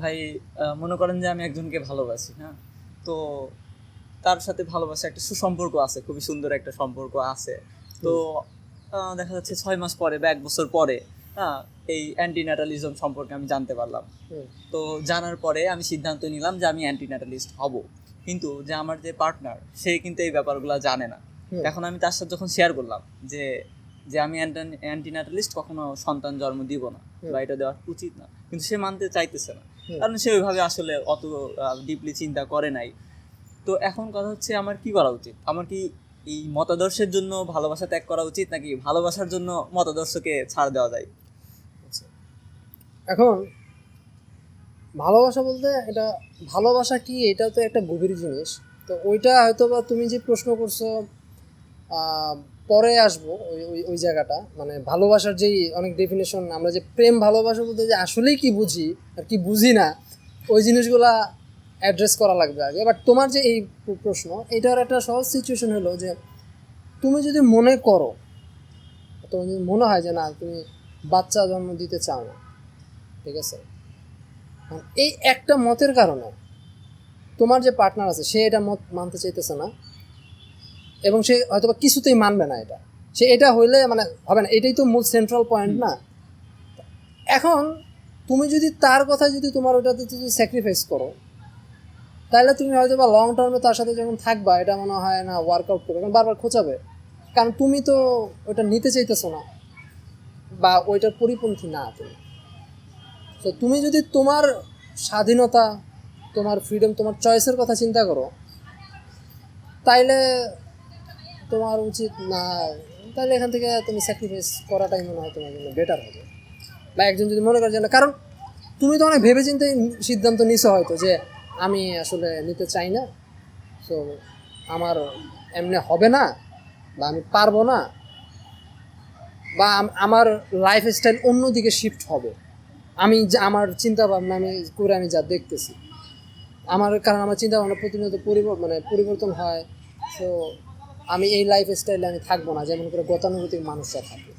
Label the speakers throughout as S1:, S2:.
S1: ভাই মনে করেন যে আমি একজনকে ভালোবাসি হ্যাঁ? তো তার সাথে ভালোবাসা একটা সুসম্পর্ক আছে খুবই সুন্দর একটা সম্পর্ক আছে। তো দেখা যাচ্ছে ছয় মাস পরে বা এক বছর পরে হ্যাঁ এই অ্যান্টিনাটালিজম সম্পর্কে আমি জানতে পারলাম। তো জানার পরে আমি সিদ্ধান্ত নিলাম যে আমি অ্যান্টিনাটালিস্ট হব। কিন্তু যে আমার যে পার্টনার সে কিন্তু এই ব্যাপারগুলো জানে না। এখন আমি তার সাথে যখন শেয়ার করলাম যে যে আমি অ্যান্টিনাটালিস্ট কখনো সন্তান জন্ম দিব না বা এটা দেওয়া উচিত না। কিন্তু সে মানতে চাইতেছে না। কারণ সে ওইভাবে আসলে অত ডিপলি চিন্তা করে নাই। তো এখন কথা হচ্ছে আমার কি করা উচিত? আমার কি এই মতাদর্শের জন্য ভালোবাসা ত্যাগ করা উচিত নাকি ভালোবাসার জন্য মতাদর্শকে ছাড় দেওয়া যায়?
S2: এখন ভালোবাসা বলতে এটা ভালোবাসা কি? এটা তো একটা গভীর জিনিস। তো ওইটা হয়তো বা তুমি যে প্রশ্ন করছ পরে আসব ওই ওই জায়গাটা। মানে ভালোবাসার যেই অনেক ডেফিনেশন আমরা যে প্রেম ভালোবাসা বলতে যে আসলেই কি বুঝি আর কি বুঝি না, ওই জিনিসগুলা অ্যাড্রেস করা লাগবে আগে। বাট তোমার যে এই প্রশ্ন, এটার একটা সহজ সিচুয়েশন হলো যে তুমি যদি মনে করো, তোমার যদি মনে হয় যে না, তুমি বাচ্চা জন্ম দিতে চাও না, ঠিক আছে? এই একটা মতের কারণে তোমার যে পার্টনার আছে, সে এটা মত মানতে চাইতেছে না। এবং সে হয়তো কিছুতেই মানবে না এটা। সে এটা হইলে মানে হবে না, এটাই তো মূল সেন্ট্রাল পয়েন্ট না। এখন তুমি যদি তার কথা যদি তোমার ওটাতে যদি স্যাক্রিফাইস করো, তাহলে তুমি হয়তো বা লং টার্মে তার সাথে যখন থাকবা, এটা মনে হয় না ওয়ার্কআউট করবে, কারণ বারবার খোঁচাবে। কারণ তুমি তো ওটা নিতে চাইতেছো না, বা ওইটার পরিপন্থী না তুমি। তো তুমি যদি তোমার স্বাধীনতা, তোমার ফ্রিডম তোমার চয়েসের কথা চিন্তা করো, তাইলে তোমার উচিত না, তাহলে এখান থেকে তুমি স্যাক্রিফাইস করাটাই মনে হয় তোমার জন্য বেটার হবে। বা একজন যদি মনে করে যে না, কারণ তুমি তো অনেক ভেবে চিন্তে সিদ্ধান্ত নিছো হয়তো যে আমি আসলে নিতে চাই না সো আমার এমনি হবে না বা আমি পারব না বা আমার লাইফ স্টাইল অন্যদিকে শিফট হবে। আমি যা, আমার চিন্তা ভাবনা আমি করে আমি যা দেখতেছি। আমার, কারণ আমার চিন্তা ভাবনা প্রতিনিয়ত পরিবর্তন মানে পরিবর্তন হয় তো আমি এই লাইফ স্টাইলে আমি থাকব না যেমন করে গতানুগতিক মানুষরা থাকে।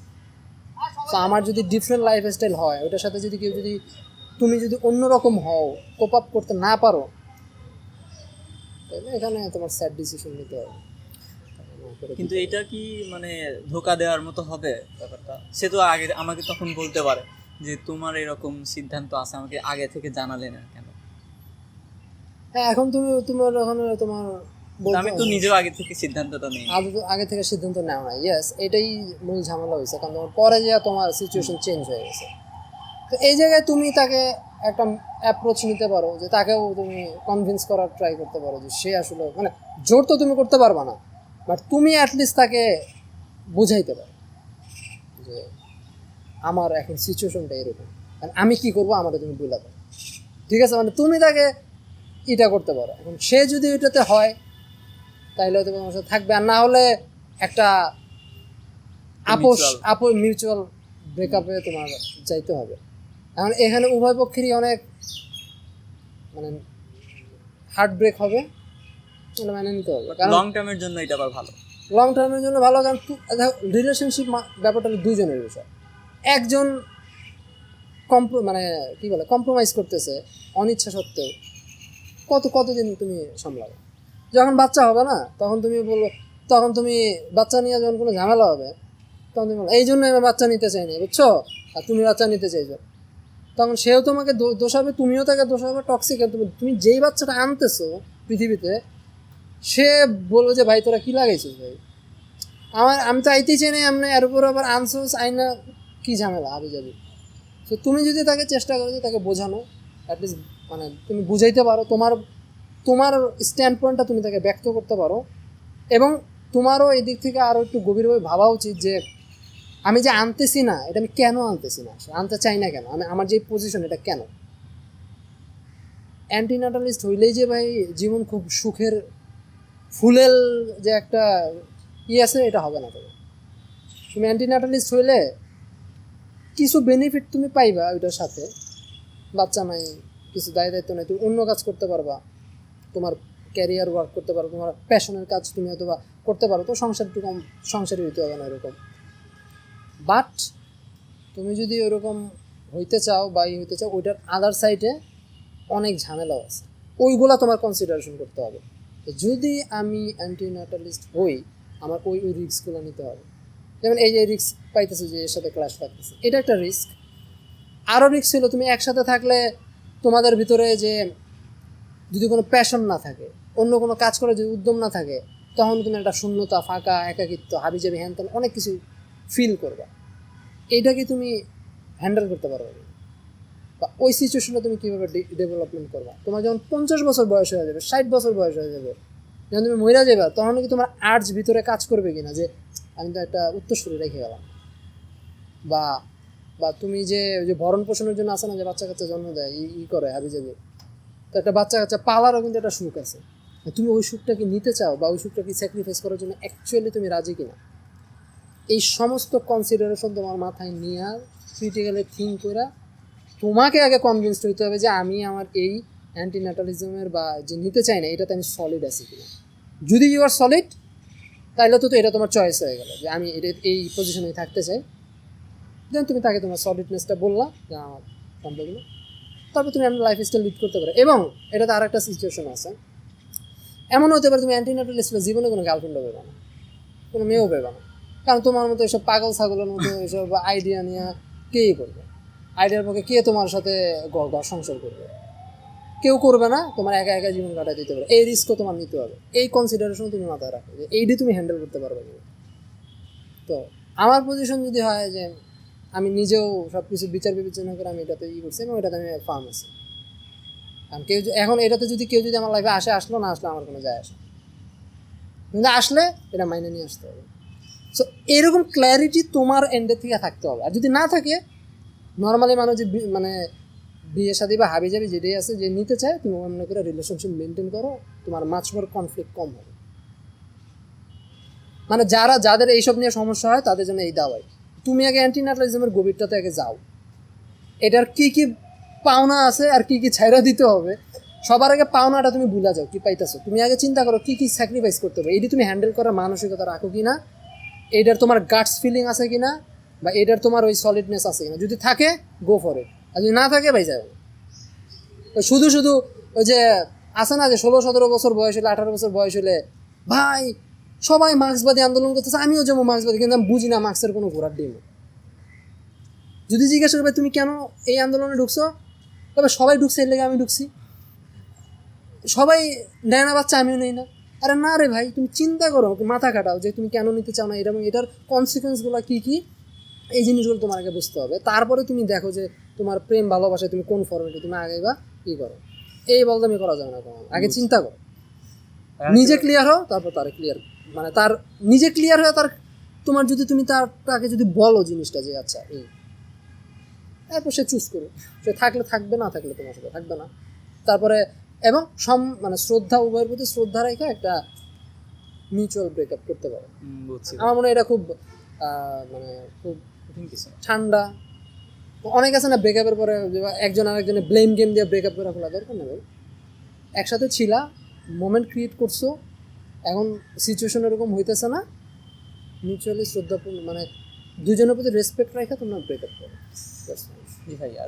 S2: তো আমার যদি ডিফারেন্ট লাইফ স্টাইল হয় ওটার সাথে যদি কেউ যদি তুমি যদি অন্যরকম হও কোপ আপ করতে না পারো তাহলে এখানে তোমার স্যাড ডিসিশন নিতে হবে।
S1: কিন্তু এটা কি মানে ধোকা দেওয়ার মতো হবে ব্যাপারটা? সে তো আগে আমাকে তখন বলতে পারে যে তোমার এরকম সিদ্ধান্ত আছে আমাকে আগে থেকে জানালে না কেন?
S2: হ্যাঁ এখন তুমি তোমার এখন তোমার
S1: আমি তো নিজেও আগে থেকে সিদ্ধান্তটা নেই।
S2: আগে তো- আগে থেকে সিদ্ধান্ত নেওয়া না ইয়েস এটাই মূল ঝামেলা হয়েছে কারণ তোমার পরে যে তোমার সিচুয়েশন চেঞ্জ হয়ে গেছে। তো এই জায়গায় তুমি তাকে একটা অ্যাপ্রোচ নিতে পারো যে তাকেও তুমি কনভিন্স করার ট্রাই করতে পারো যে সে আসলে মানে জোর তো তুমি করতে পারবা না বাট তুমি অ্যাটলিস্ট তাকে বুঝাইতে পারো যে আমার এখন সিচুয়েশনটা এরকম। আর আমি কি করব আমাকে তুমি দাও। ঠিক আছে? মানে তুমি তাকে এটা করতে পারো। এখন সে যদি ওইটাতে হয় তাইলে হয়তো তোমার সাথে থাকবে। আর না হলে একটা আপোষ. আপো মিউচুয়াল ব্রেকআপে তোমার যাইতে হবে। এখন এখানে উভয় পক্ষেরই অনেক মানে হার্ট ব্রেক হবে এটা মেনে নিতে হবে। কারণ
S1: লং টার্মের জন্য এটা আবার ভালো।
S2: লং টার্মের জন্য ভালো কারণ রিলেশনশিপ ব্যাপারটা দুজনের বিষয়। একজন কম্প্রো মানে কি বলে কম্প্রোমাইজ করতেছে অনিচ্ছা সত্ত্বেও। কত কতদিন তুমি সামলাবে? যখন বাচ্চা হবে না, তখন তুমি বলব, তখন তুমি বাচ্চা নিয়ে যখন কোনো ঝামেলা হবে, তখন তুমি বলো এই জন্য আমি বাচ্চা নিতে চাইনি বুঝছ? আর তুমি বাচ্চা নিতে চাইছো। তখন সেও তোমাকে দোষাবে তুমিও তাকে দোষাবে টক্সিক তুমি তুমি যেই বাচ্চাটা আনতেছো পৃথিবীতে, সে বলবে যে, ভাই, তোরা কী লাগাইছিস ভাই? আমার, আমি তো আইতেই চাই না এমনি, এর উপর আবার আনসোস, আইনা, কী ঝামেলা, আবি যাবি। তো তুমি যদি তাকে চেষ্টা করো যে, তাকে বোঝানো অ্যাটলিস্ট মানে তুমি বুঝাইতে পারো, তোমার তোমার স্ট্যান্ড পয়েন্টটা তুমি তাকে ব্যক্ত করতে পারো এবং তোমারও এই দিক থেকে আরও একটু গভীরভাবে ভাবা উচিত যে আমি যে আনতেছি না, এটা আমি কেন আনতেছি না? আনতে চাই না কেন? আমি, আমার যে পজিশন এটা কেন? অ্যান্টিনাটালিস্ট হইলেই যে ভাই জীবন খুব সুখের, ফুলেল যে একটা ই আছে, এটা হবে না তবে তুমি অ্যান্টিনাটালিস্ট হইলে কিছু বেনিফিট তুমি পাইবা ওইটার সাথে। বাচ্চা নাই কিছু দায় দায়িত্ব নাই তুমি অন্য কাজ করতে পারবা। তোমার ক্যারিয়ার ওয়ার্ক করতে পারো, তোমার প্যাশনের কাজ তুমি হয়তো বা করতে পারো, তো সংসার একটু কম, সংসারই হইতে হবে না এরকম। বাট তুমি যদি ওরকম হইতে চাও বা ই হইতে চাও, ওইটার আদার সাইডে অনেক ঝামেলাও আছে। ওইগুলা তোমার কনসিডারেশন করতে হবে। তো যদি আমি অ্যান্টিনাটালিস্ট হই, আমার ওই ওই রিস্কগুলো নিতে হবে। যেমন এই যে রিস্ক পাইতেছে যে এর সাথে ক্লাস পাইতেছে এটা একটা রিস্ক আরও রিস্ক ছিল, তুমি একসাথে থাকলে তোমাদের ভিতরে যে যদি কোনো প্যাশন না থাকে, অন্য কোনো কাজ করার যদি উদ্যম না থাকে, তখন তুমি একটা শূন্যতা, ফাঁকা, একাকিত্ব, হাবিজাবি হ্যান ত্যান অনেক কিছু ফিল করবা। এইটা কি তুমি হ্যান্ডেল করতে পারবে। বা ওই সিচুয়েশনটা তুমি কীভাবে ডেভেলপমেন্ট করবা? তোমার যখন পঞ্চাশ বছর বয়স হয়ে যাবে, ষাট বছর বয়স হয়ে যাবে, যখন তুমি মহিলা যাবে তখন কি তোমার আর্টস ভিতরে কাজ করবে কিনা? যে আমি তো একটা উত্তরসূরি রেখে গেলাম। বা বা তুমি যে, ওই যে ভরণ পোষণের জন্য আসে না, যে বাচ্চা কাচ্চা জন্ম দেয়, ই- করে হাবি তো একটা বাচ্চা কাচ্চা পালারও কিন্তু একটা সুখ আছে। তুমি ওই সুখটা কি নিতে চাও বা ওই সুখটা কি স্যাক্রিফাইস করার জন্য অ্যাকচুয়ালি তুমি রাজি কিনা? এই সমস্ত কনসিডারেশন তোমার মাথায় নিয়ে ক্রিটিক্যালি থিঙ্ক করে তোমাকে আগে কনভিন্সড হইতে হবে যে আমি আমার এই অ্যান্টিনাটালিজমের বা যে নিতে চাই না, এটাতে আমি সলিড আছি কিনা। যদি ইউ আর সলিড তাহলে তো এটা তোমার চয়েস হয়ে গেলো যে আমি এটা এই পজিশনে থাকতে চাই। দেন তুমি তাকে তোমার সলিডনেসটা বললা, যে আমার কমপ্লেন তারপর তুমি আপনার লাইফ স্টাইল লিড করতে পারো। এবং এটাতে আর একটা সিচুয়েশন আছে। এমন হতে পারে তুমি অ্যান্টিনাটালিস্ট জীবনে কোনো গার্লফ্রেন্ডও পেবে না। কোনো মেয়েও পেবে না। কারণ তোমার মতো এসব পাগল ছাগলের মতো এসব আইডিয়া নিয়ে কেই করবে? আইডিয়ার পক্ষে কে তোমার সাথে ঘর সংসার করবে? কেউ করবে না, তোমার একা একা জীবন কাটাই দিতে পারে। এই রিস্কও তোমার নিতে হবে। এই কনসিডারেশন তুমি মাথায় রাখো যে এইটি তুমি হ্যান্ডেল করতে পারবে তো আমার পজিশন যদি হয় যে আমি নিজেও সব কিছু বিচার বিবেচনা করে আমি এটাতে ই করছি এবং এটাতে আমি ফার্ম আছি। কারণ কেউ এখন এটাতে যদি কেউ যদি আমার লাইফে আসে, আসলো, না আসলো আমার কোনো যায় আসে কিন্তু আসলে এটা মাইনে নিয়ে আসতে হবে। সো এরকম ক্ল্যারিটি তোমার এন্ডের থেকে থাকতে হবে। আর যদি না থাকে নর্মালি মানুষ যে মানে বিয়ে শাদী বা হাবি যাবি যেটাই আছে, যে নিতে চায়, তুমি মনে করে রিলেশনশিপ মেনটেন করো, তোমার মাছ মোর কনফ্লিক্ট কম হবে। মানে যারা যাদের এইসব নিয়ে সমস্যা হয়, তাদের জন্য এই দাওয়াই। তুমি আগে অ্যান্টিনাটালিজমের গভীরটাতে আগে যাও। এটার কি কি পাওনা আছে আর কি কি ছাইরা দিতে হবে, সবার আগে পাওনাটা তুমি ভুলা যাও, কি পাইতেছো? তুমি আগে চিন্তা করো কি কি স্যাক্রিফাইস করতে হবে এইটি তুমি হ্যান্ডেল করার মানসিকতা রাখো কি না এইটার তোমার গাটস ফিলিং আছে কি না, বা এটার তোমার ওই সলিডনেস আছে কিনা যদি থাকে গো ফর আর যদি না থাকে, ভাই যাবে শুধু শুধু ওই যে আছে না যে ষোলো সতেরো বছর বয়স হলে, আঠারো বছর বয়স হলে, ভাই সবাই মার্ক্সবাদী আন্দোলন করতেছে আমিও যেমন মার্ক্সবাদী কিন্তু আমি বুঝি না মার্ক্সের কোনো ঘোরার ডিম। যদি জিজ্ঞাসা করবে তুমি কেন এই আন্দোলনে ঢুকছো? তবে সবাই ঢুকছে এর লেগে আমি ঢুকছি। সবাই নেয় না বাচ্চা আমিও নেই না। আরে না রে ভাই তুমি চিন্তা করো মাথা কাটাও যে তুমি কেন নিতে চাও না। এটা এবং এটার কনসিকুয়েন্সগুলো কী কী? এই জিনিসগুলো তোমার আগে বুঝতে হবে। তারপরে তুমি দেখো যে তোমার প্রেম ভালোবাসায় তুমি কোন ফর্মেটে তুমি আগে বা কী করো? এই বলদামি করা যাবে না তোমার। আগে চিন্তা করো। নিজে ক্লিয়ার হও তারপর তার ক্লিয়ার মানে তার নিজে ক্লিয়ার হয়ে তার তোমার যদি তুমি তার তাকে যদি বলো জিনিসটা যে আচ্ছা এই। তারপর সে চুজ করবে সে থাকলে থাকবে না থাকলে তোমার সাথে থাকবে না। তারপরে এবং সম মানে শ্রদ্ধা উভয়ের প্রতি শ্রদ্ধা রেখে একটা মিউচুয়াল ব্রেকআপ করতে পারো। আমার মনে হয় এটা খুব মানে খুব। ঠান্ডা। অনেক আছে না ব্রেকআপের পরে একজন আরেকজনের ব্লেম গেম দিয়ে ব্রেকআপ করে ফেলা দরকার না ভাই। একসাথে ছিলা মোমেন্ট ক্রিয়েট করছ এখন সিচুয়েশন এরকম হইতেছে না। মিউচুয়ালি শ্রদ্ধাপূর্ণ মানে দুজনের প্রতি রেসপেক্ট রাখা তোমরা ব্রেকআপ করো.
S1: জি ভাই